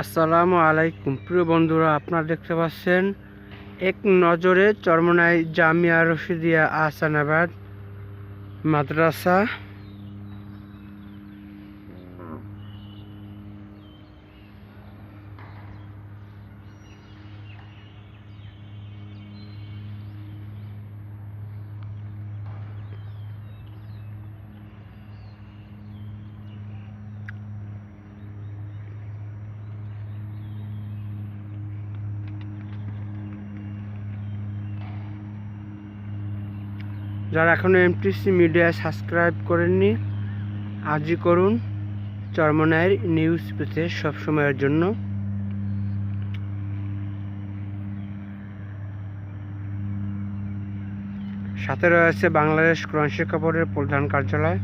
আসসালামু আলাইকুম। প্রিয় বন্ধুরা আপনারা দেখতে পাচ্ছেন এক নজরে চরমনাই জামিয়া রশিদিয়া আহসানাবাদ মাদ্রাসা। যারা এখনও এমটিসি মিডিয়া সাবস্ক্রাইব করেননি, আজই করুন। চর্মনায়ের নিউজ পেতে সবসময়ের জন্য। সাথে রয়েছে বাংলাদেশ কোরআন শিক্ষা বোর্ডের প্রধান কার্যালয়।